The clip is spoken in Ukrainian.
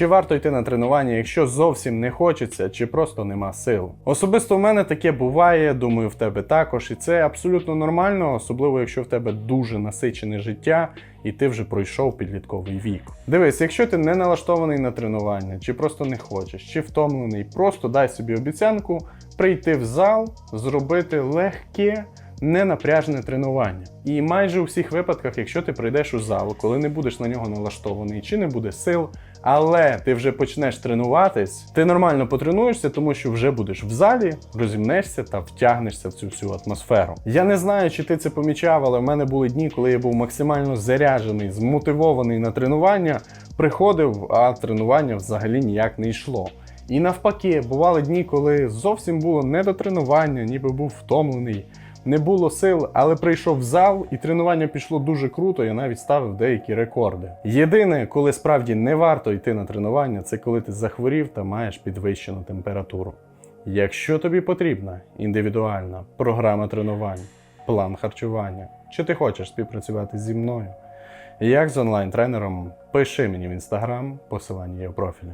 Чи варто йти на тренування, якщо зовсім не хочеться, чи просто нема сил? Особисто в мене таке буває, думаю, в тебе також, і це абсолютно нормально, особливо якщо в тебе дуже насичене життя і ти вже пройшов підлітковий вік. Дивись, якщо ти не налаштований на тренування, чи просто не хочеш, чи втомлений, просто дай собі обіцянку прийти в зал, зробити легке ненапряжне тренування. І майже у всіх випадках, якщо ти прийдеш у зал, коли не будеш на нього налаштований, чи не буде сил, але ти вже почнеш тренуватись, ти нормально потренуєшся, тому що вже будеш в залі, розімнешся та втягнешся в цю всю атмосферу. Я не знаю, чи ти це помічав, але в мене були дні, коли я був максимально заряджений, змотивований на тренування, приходив, а тренування взагалі ніяк не йшло. І навпаки, бували дні, коли зовсім було не до тренування, ніби був втомлений, не було сил, але прийшов в зал, і тренування пішло дуже круто, я навіть ставив деякі рекорди. Єдине, коли справді не варто йти на тренування, це коли ти захворів та маєш підвищену температуру. Якщо тобі потрібна індивідуальна програма тренувань, план харчування, чи ти хочеш співпрацювати зі мною, як з онлайн-тренером, пиши мені в інстаграм, посилання є у профілі.